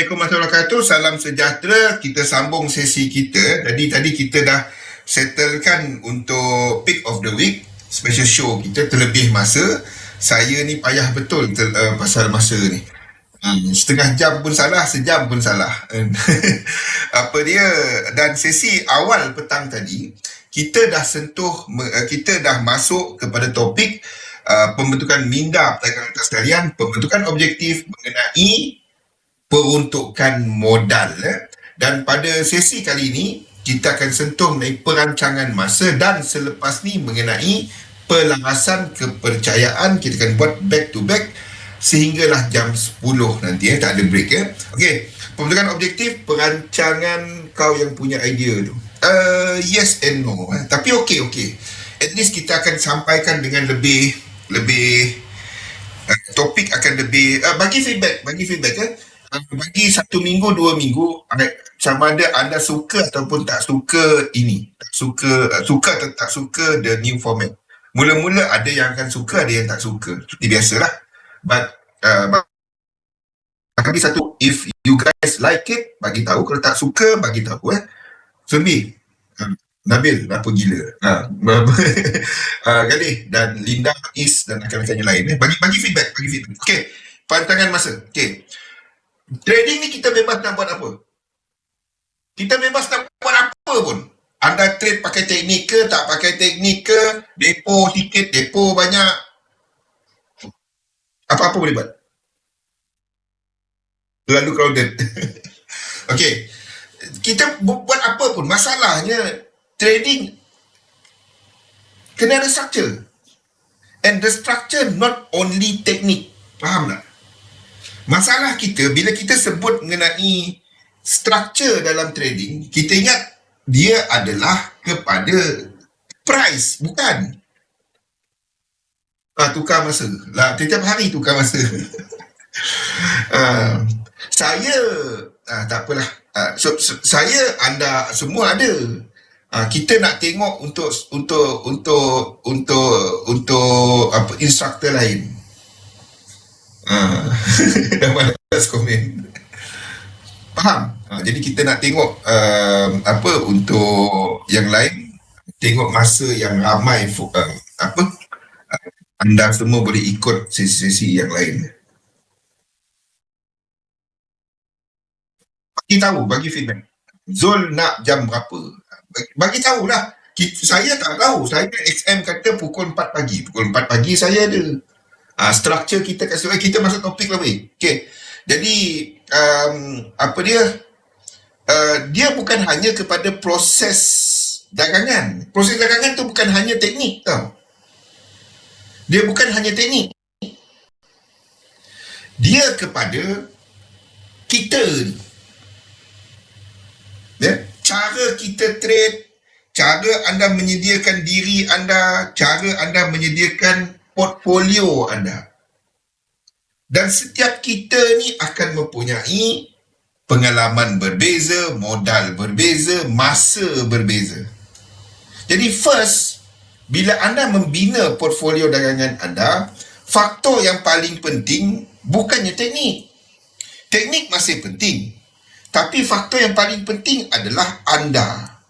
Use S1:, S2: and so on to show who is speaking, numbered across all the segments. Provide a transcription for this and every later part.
S1: Assalamualaikum warahmatullahi wabarakatuh. Salam sejahtera. Kita sambung sesi kita. Jadi tadi kita dah settlekan untuk pick of the week special show kita terlebih masa. Saya ni payah betul ter, uh, pasal masa ni. Hmm, setengah jam pun salah, sejam pun salah. Apa dia? Dan sesi awal petang tadi, kita dah sentuh, uh, kita dah masuk kepada topik uh, pembentukan minda perdagangan sekalian, pembentukan objektif mengenai peruntukan modal eh. dan pada sesi kali ini kita akan sentuh mengenai perancangan masa dan selepas ni mengenai pelarasan kepercayaan. Kita akan buat back to back sehinggalah jam 10 nanti eh. Tak ada break eh. Okey pembentukan objektif perancangan kau yang punya idea tu. Uh, yes and no eh. tapi okey okey. At least kita akan sampaikan dengan lebih lebih uh, topik akan lebih uh, bagi feedback bagi feedback eh bagi satu minggu, dua minggu, sama ada anda suka ataupun tak suka ini. Tak suka, suka atau tak suka the new format. Mula-mula ada yang akan suka, ada yang tak suka. Itu biasalah. But, uh, bagi satu, if you guys like it, bagi tahu. Kalau tak suka, bagi tahu eh. Sumbi, uh, Nabil, apa gila. Ha, uh, dan Linda, Is dan rakan-rakan yang lain. Eh. Bagi, bagi feedback, bagi feedback. Okay, pantangan masa. Okay. Trading ni kita bebas nak buat apa? Kita bebas nak buat apa pun. Anda trade pakai teknik ke, tak pakai teknik ke, depo sikit, depo banyak. Apa-apa boleh buat. Lalu crowded. okay. Kita buat apa pun. Masalahnya, trading kena ada structure. And the structure not only teknik. Faham tak? Masalah kita bila kita sebut mengenai structure dalam trading, kita ingat dia adalah kepada price, bukan. Ah, tukar masa. Lah, setiap hari tukar masa. uh, saya, uh, tak apalah. Uh, so, so, saya, anda semua ada. Uh, kita nak tengok untuk untuk untuk untuk untuk apa instructor lain. Ha. dah malas komen. Faham? Ha, jadi kita nak tengok uh, apa untuk yang lain tengok masa yang ramai uh, apa anda semua boleh ikut sesi-sesi yang lain. Bagi tahu, bagi feedback. Zul nak jam berapa? Bagi, bagi tahulah. Saya tak tahu. Saya XM kata pukul 4 pagi. Pukul 4 pagi saya ada uh, structure kita kat situ. Kita masuk topik lah weh. Okay. Jadi um, apa dia? Uh, dia bukan hanya kepada proses dagangan. Proses dagangan tu bukan hanya teknik tau. Dia bukan hanya teknik. Dia kepada kita ni. Ya? Cara kita trade, cara anda menyediakan diri anda, cara anda menyediakan portfolio anda. Dan setiap kita ni akan mempunyai pengalaman berbeza, modal berbeza, masa berbeza. Jadi first, bila anda membina portfolio dagangan anda, faktor yang paling penting bukannya teknik. Teknik masih penting. Tapi faktor yang paling penting adalah anda.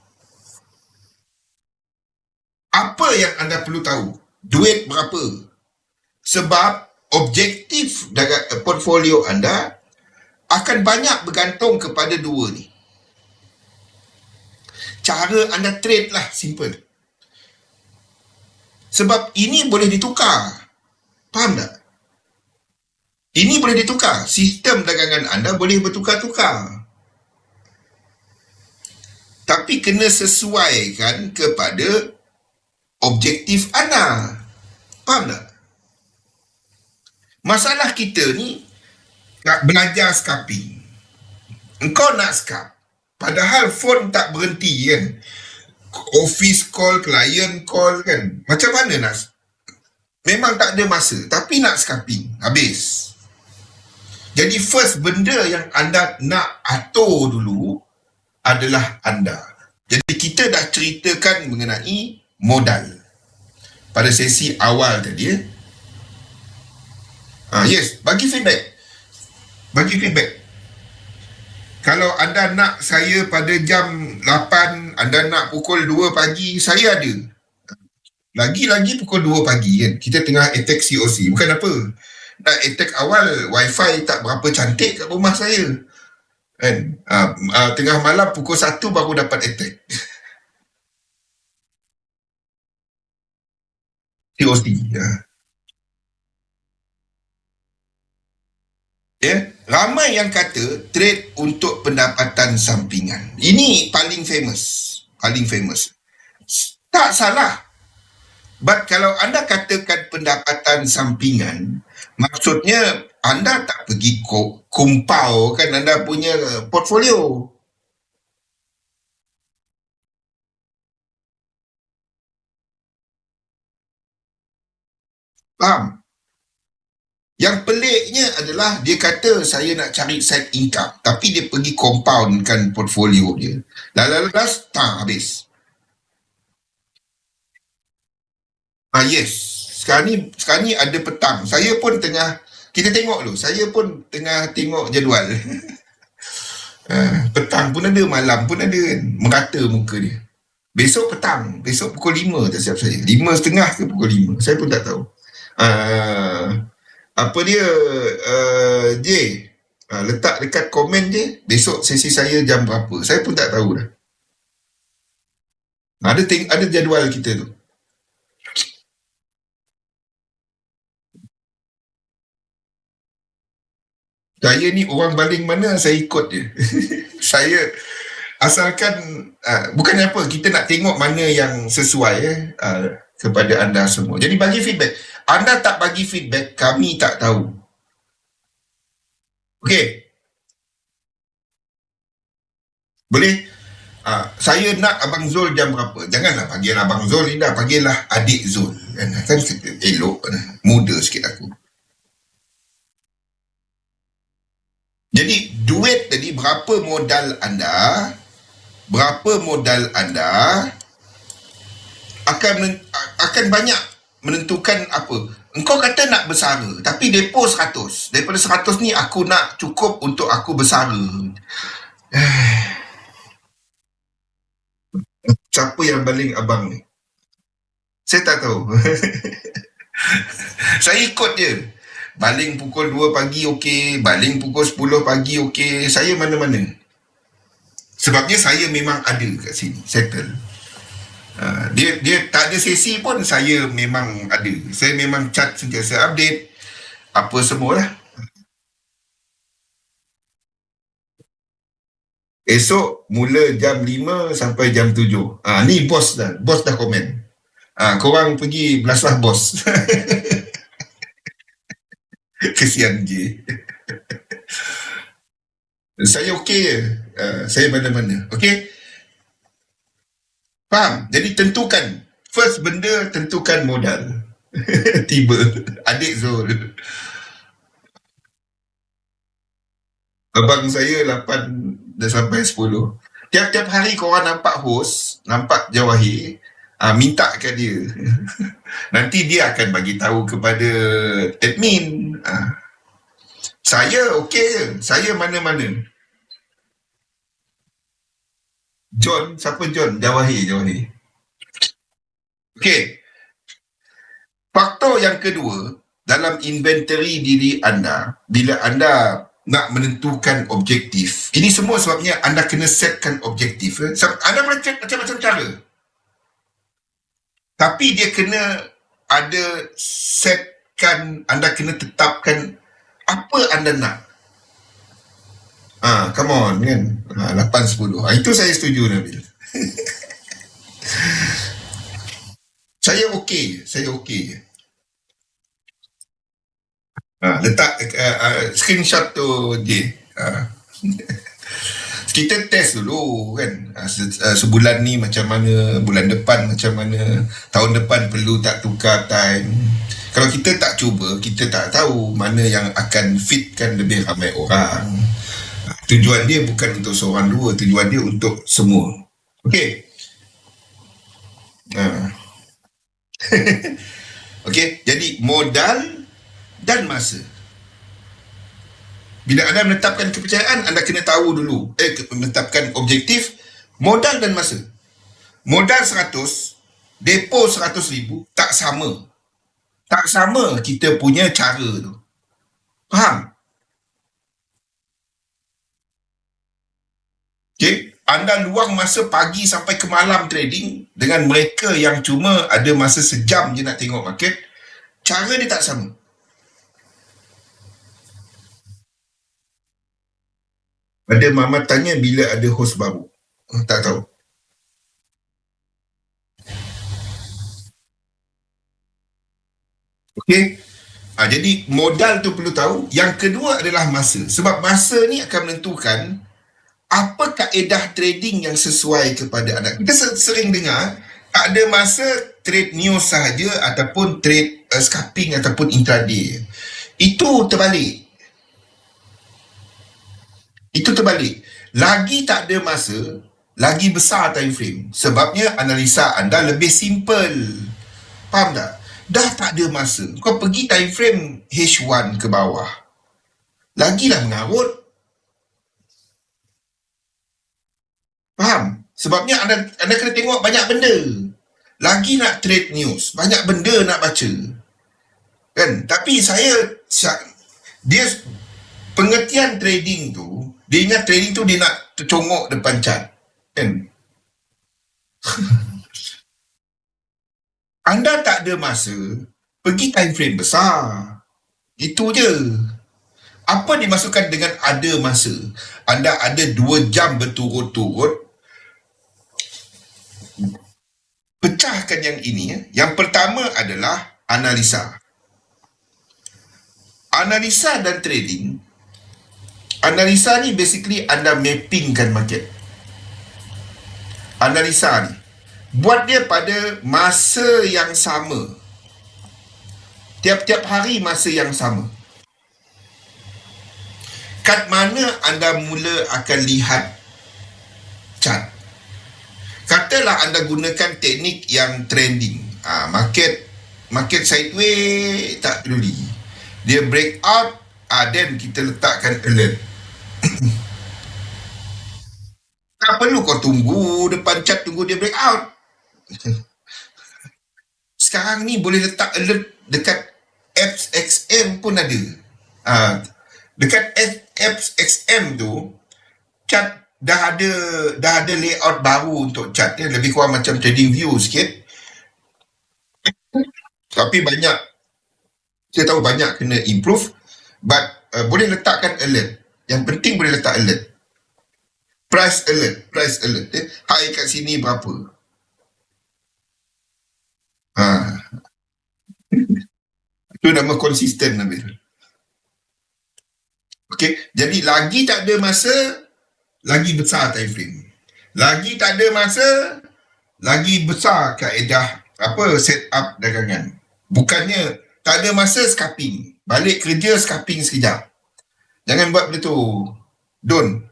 S1: Apa yang anda perlu tahu? Duit berapa. Sebab objektif dalam portfolio anda akan banyak bergantung kepada dua ni. Cara anda trade lah, simple. Sebab ini boleh ditukar. Faham tak? Ini boleh ditukar. Sistem dagangan anda boleh bertukar-tukar. Tapi kena sesuaikan kepada objektif anda. Faham tak? Masalah kita ni nak belajar scalping. Engkau nak scalp. Padahal phone tak berhenti kan. Office call, client call kan. Macam mana nak Memang tak ada masa. Tapi nak scalping. Habis. Jadi first benda yang anda nak atur dulu adalah anda. Jadi kita dah ceritakan mengenai modal pada sesi awal tadi ya. Ha, yes, bagi feedback. Bagi feedback. Kalau anda nak saya pada jam 8, anda nak pukul 2 pagi, saya ada. Lagi-lagi pukul 2 pagi kan. Kita tengah attack COC. Bukan apa. Nak attack awal, wifi tak berapa cantik kat rumah saya. Kan? Uh, tengah malam pukul 1 baru dapat attack. COC. Ya. Ya, ramai yang kata trade untuk pendapatan sampingan. Ini paling famous, paling famous. Tak salah. But kalau anda katakan pendapatan sampingan, maksudnya anda tak pergi kumpau kan anda punya portfolio. Faham? Yang peliknya adalah dia kata saya nak cari side income tapi dia pergi compoundkan portfolio dia. Lalu last tak habis. Ah yes. Sekarang ni sekarang ni ada petang. Saya pun tengah kita tengok dulu. Saya pun tengah tengok jadual. uh, petang pun ada, malam pun ada kan. Merata muka dia. Besok petang. Besok pukul 5 tak siap saya. 5 setengah ke pukul 5. Saya pun tak tahu. Uh, apa dia uh, J? Uh, letak dekat komen je besok sesi saya jam berapa? Saya pun tak tahu dah. Ada ting- ada jadual kita tu. Saya ni orang baling mana saya ikut je. Saya asalkan uh, bukannya apa kita nak tengok mana yang sesuai eh, uh, kepada anda semua. Jadi bagi feedback anda tak bagi feedback, kami tak tahu. Okey. Boleh? Uh, saya nak Abang Zul jam berapa? Janganlah panggil Abang Zul ni dah. Panggillah adik Zul. Kan, kan elok. Muda sikit aku. Jadi duit tadi berapa modal anda? Berapa modal anda? Akan akan banyak menentukan apa. Engkau kata nak bersara tapi depo 100 daripada 100 ni aku nak cukup untuk aku bersara siapa yang baling abang ni? Saya tak tahu. Saya ikut je baling pukul 2 pagi okey. Baling pukul 10 pagi okey. Saya mana-mana. Sebabnya saya memang ada kat sini settle Ah, dia dia tak ada sesi pun saya memang ada. Saya memang chat sentiasa update apa semua lah. Esok mula jam 5 sampai jam 7. Ah ni bos dah, bos dah komen. Ah korang pergi belaslah bos. Kesian je. saya okey je. Uh, saya mana-mana. Okey? Faham? Jadi tentukan. First benda tentukan modal. Tiba. Adik Zul. Abang saya 8 dah sampai 10. Tiap-tiap hari korang nampak host, nampak Jawahir, uh, minta ke dia. Nanti dia akan bagi tahu kepada admin. Uh, saya okey je. Saya mana-mana. John, siapa John? Jawahir, Jawahir. Okey. Faktor yang kedua, dalam inventory diri anda, bila anda nak menentukan objektif, ini semua sebabnya anda kena setkan objektif. Eh? Anda cek macam-macam cara. Tapi dia kena ada setkan, anda kena tetapkan apa anda nak. Ah, come on kan. Ah, 8 10. Ah, itu saya setuju Nabil. saya okey, saya okey. Ah, letak uh, uh, screenshot tu je. Ah. Kita test dulu kan se, sebulan ni macam mana, bulan depan macam mana, tahun depan perlu tak tukar time. Kalau kita tak cuba, kita tak tahu mana yang akan fitkan lebih ramai orang. Tujuan dia bukan untuk seorang dua tujuan dia untuk semua okey ha. okey jadi modal dan masa bila anda menetapkan kepercayaan, anda kena tahu dulu, eh, menetapkan objektif, modal dan masa. Modal 100, depo 100 ribu, tak sama. Tak sama kita punya cara tu. Faham? Okay? Anda luang masa pagi sampai ke malam trading dengan mereka yang cuma ada masa sejam je nak tengok market, cara dia tak sama. Ada mama tanya bila ada host baru. Hmm, tak tahu. Okey. Ha, jadi modal tu perlu tahu. Yang kedua adalah masa. Sebab masa ni akan menentukan apa kaedah trading yang sesuai kepada anak. Kita sering dengar ada masa trade news sahaja ataupun trade uh, scalping ataupun intraday. Itu terbalik. Itu terbalik. Lagi tak ada masa, lagi besar time frame. Sebabnya analisa anda lebih simple. Faham tak? Dah tak ada masa. Kau pergi time frame H1 ke bawah. Lagilah mengarut. Faham? Sebabnya anda, anda kena tengok banyak benda. Lagi nak trade news. Banyak benda nak baca. Kan? Tapi saya, dia pengertian trading tu dia ingat trading tu dia nak tercongok depan cat. Kan? Anda tak ada masa pergi time frame besar. Itu je. Apa dimasukkan dengan ada masa? Anda ada dua jam berturut-turut pecahkan yang ini. Ya. Yang pertama adalah analisa. Analisa dan trading Analisa ni basically anda mappingkan market. Analisa ni. Buat dia pada masa yang sama. Tiap-tiap hari masa yang sama. Kat mana anda mula akan lihat. Katalah anda gunakan teknik yang trending. Ah, market market sideways tak peduli. Dia break out, ah, then kita letakkan alert. tak perlu kau tunggu depan chat tunggu dia break out. Sekarang ni boleh letak alert dekat apps XM pun ada. Ha, dekat apps XM tu chat dah ada dah ada layout baru untuk chat dia lebih kurang macam trading view sikit. Tapi banyak saya tahu banyak kena improve but uh, boleh letakkan alert yang penting boleh letak alert. Price alert. Price alert. Eh, high kat sini berapa? Ha. Itu nama konsisten Nabil. Okey, jadi lagi tak ada masa, lagi besar time frame. Lagi tak ada masa, lagi besar kaedah apa set up dagangan. Bukannya tak ada masa scalping. Balik kerja scalping sekejap. Jangan buat benda tu. Don't.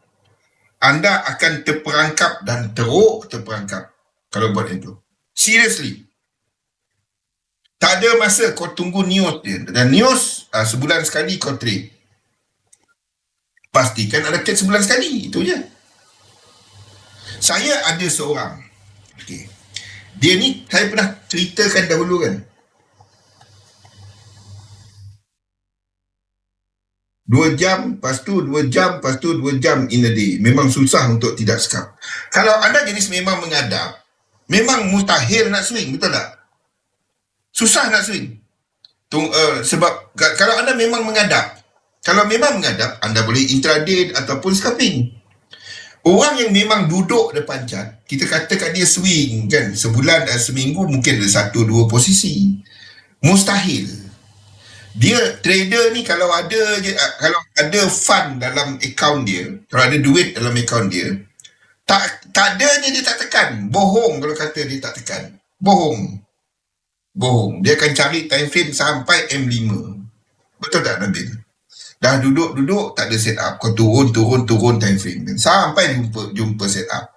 S1: Anda akan terperangkap dan teruk terperangkap kalau buat itu. Seriously. Tak ada masa kau tunggu news dia. Dan news uh, sebulan sekali kau trade. Pastikan ada trade sebulan sekali. Itu je. Saya ada seorang. Okay. Dia ni saya pernah ceritakan dahulu kan. Dua jam, lepas tu dua jam, lepas tu dua jam in a day. Memang susah untuk tidak skap. Kalau anda jenis memang mengadap, memang mustahil nak swing, betul tak? Susah nak swing. Tung, uh, sebab kalau anda memang mengadap, kalau memang mengadap, anda boleh intraday ataupun scalping. Orang yang memang duduk depan chart, kita katakan dia swing kan, sebulan dan seminggu mungkin ada satu dua posisi. Mustahil. Dia trader ni kalau ada je ah, kalau ada fund dalam account dia kalau ada duit dalam account dia tak tak ada je dia tak tekan. Bohong kalau kata dia tak tekan. Bohong. Bohong. Dia akan cari time frame sampai M5 betul tak Nabil dah duduk-duduk tak ada set up kau turun turun turun time frame kan sampai jumpa jumpa set up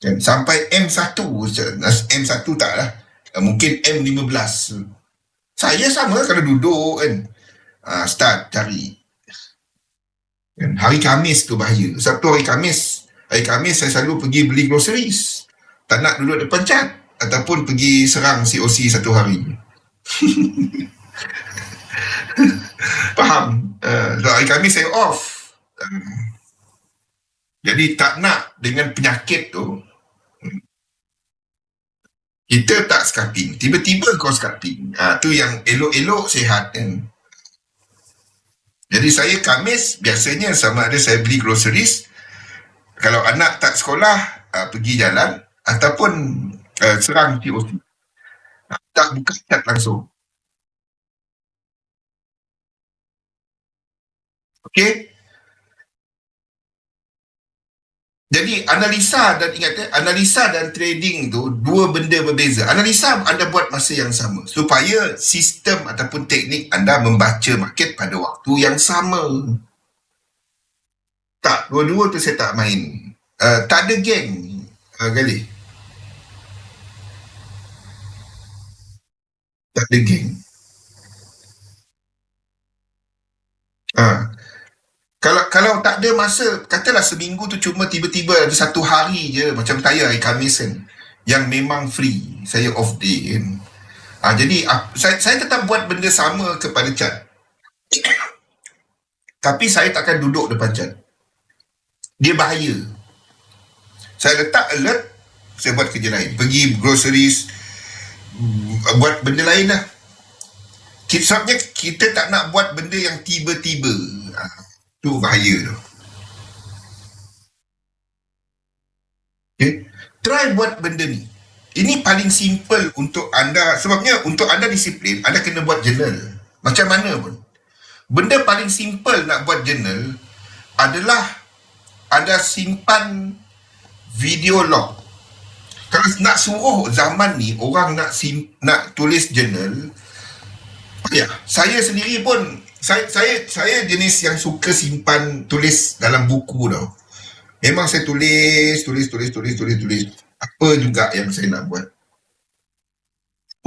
S1: kan sampai M1 M1 tak lah mungkin M15 saya sama kalau duduk kan. Uh, start cari. Kan? Hari Kamis tu bahaya. Sabtu hari Kamis, hari Kamis saya selalu pergi beli groceries. Tak nak duduk depan cat ataupun pergi serang COC satu hari. Faham? Uh, hari Kamis saya off. Uh, jadi tak nak dengan penyakit tu kita tak scalping. Tiba-tiba kau scalping. Ha, tu yang elok-elok sihat kan. Jadi saya Kamis biasanya sama ada saya beli groceries. Kalau anak tak sekolah, uh, pergi jalan ataupun uh, serang TOC. Uh, tak buka chat langsung. Okay. Jadi analisa dan ingat ya, analisa dan trading tu dua benda berbeza. Analisa anda buat masa yang sama supaya sistem ataupun teknik anda membaca market pada waktu yang sama. Tak, dua-dua tu saya tak main. Uh, tak ada geng, uh, Gali. Tak ada geng. Ah, uh, kalau kalau tak ada masa katalah seminggu tu cuma tiba-tiba ada satu hari je macam saya hari Khamis kan yang memang free saya off day kan. Ha, jadi uh, saya, saya tetap buat benda sama kepada chat tapi saya takkan duduk depan chat dia bahaya. Saya letak alert saya buat kerja lain. Pergi groceries buat benda lain lah. Sebabnya kita tak nak buat benda yang tiba-tiba. Ha. Tu bahaya tu. Okay. Try buat benda ni. Ini paling simple untuk anda. Sebabnya untuk anda disiplin, anda kena buat journal. Macam mana pun. Benda paling simple nak buat journal adalah anda simpan video log. Kalau nak suruh zaman ni orang nak sim, nak tulis journal, ya, saya sendiri pun saya saya saya jenis yang suka simpan tulis dalam buku tau. Memang saya tulis, tulis, tulis, tulis, tulis, tulis. Apa juga yang saya nak buat.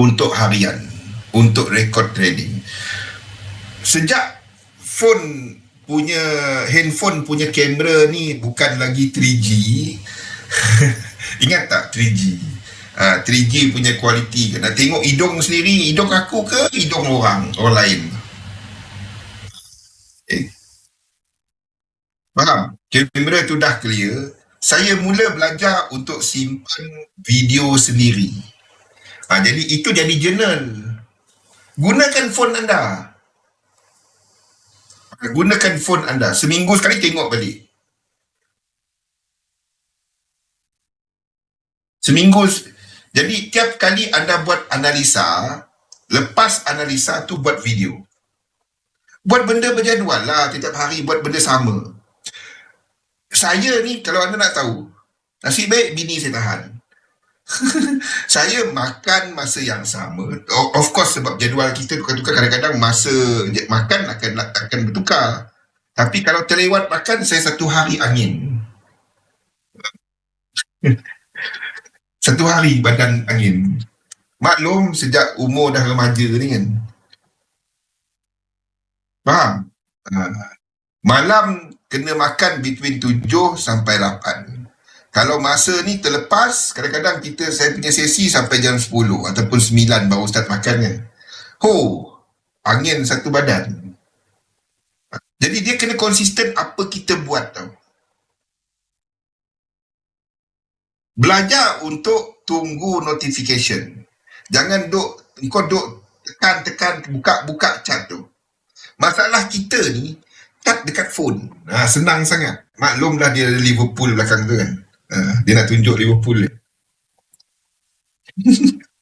S1: Untuk harian. Untuk record trading. Sejak phone punya, handphone punya kamera ni bukan lagi 3G. Ingat tak 3G? Ha, 3G punya kualiti. Nak tengok hidung sendiri, hidung aku ke hidung orang, orang lain. Eh. Faham? Kamera tu dah clear. Saya mula belajar untuk simpan video sendiri. Ha, jadi itu jadi journal. Gunakan phone anda. Ha, gunakan phone anda. Seminggu sekali tengok balik. Seminggu. Jadi tiap kali anda buat analisa, lepas analisa tu buat video. Buat benda berjadual lah. Setiap hari buat benda sama. Saya ni, kalau anda nak tahu, nasib baik bini saya tahan. saya makan masa yang sama. Of course sebab jadual kita tukar-tukar kadang-kadang masa makan akan akan bertukar. Tapi kalau terlewat makan, saya satu hari angin. satu hari badan angin. Maklum sejak umur dah remaja ni kan. Faham? Uh, malam kena makan between 7 sampai 8. Kalau masa ni terlepas, kadang-kadang kita saya punya sesi sampai jam 10 ataupun 9 baru start makan kan. Ho, angin satu badan. Jadi dia kena konsisten apa kita buat tau. Belajar untuk tunggu notification. Jangan duk, kau duk tekan-tekan buka-buka chat tu. Masalah kita ni tak dekat phone. Ha, senang sangat. Maklumlah dia ada Liverpool belakang tu kan. Ha, dia nak tunjuk Liverpool ni.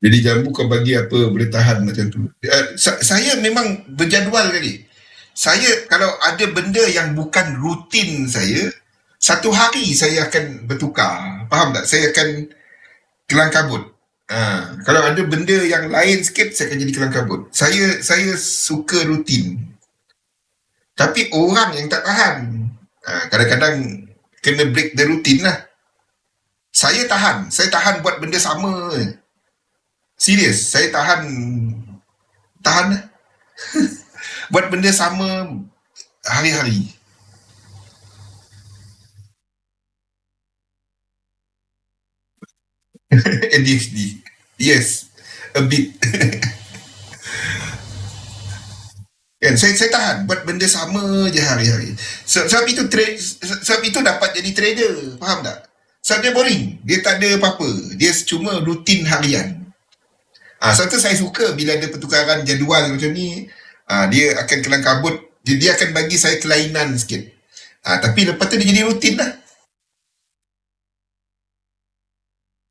S1: Jadi jambu kau bagi apa boleh tahan macam tu. Uh, saya memang berjadual kali. Saya kalau ada benda yang bukan rutin saya, satu hari saya akan bertukar. Faham tak? Saya akan kelang kabut. Ha, kalau ada benda yang lain sikit saya akan jadi kelang kabut. Saya saya suka rutin. Tapi orang yang tak tahan. Ha, kadang-kadang kena break the routine lah. Saya tahan. Saya tahan buat benda sama. Serius, saya tahan tahan lah. Buat benda sama hari-hari. ADHD. Yes. A bit. kan saya saya tahan buat benda sama je hari-hari. Sebab itu trade sebab itu dapat jadi trader. Faham tak? Sebab dia boring. Dia tak ada apa-apa. Dia cuma rutin harian. Ah, ha, satu saya suka bila ada pertukaran jadual macam ni, ah, dia akan kelang kabut. Dia, dia akan bagi saya kelainan sikit. Ah, tapi lepas tu dia jadi rutin lah.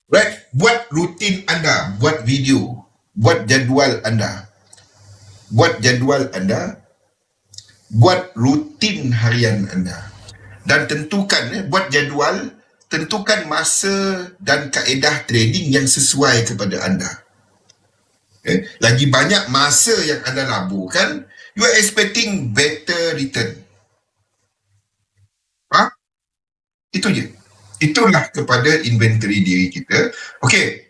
S1: Right? Buat rutin anda. Buat video. Buat jadual anda. Buat jadual anda. Buat rutin harian anda. Dan tentukan, eh, buat jadual, tentukan masa dan kaedah trading yang sesuai kepada anda. Eh, lagi banyak masa yang anda laburkan, you are expecting better return. Ha? Itu je. Itulah kepada inventory diri kita. Okey,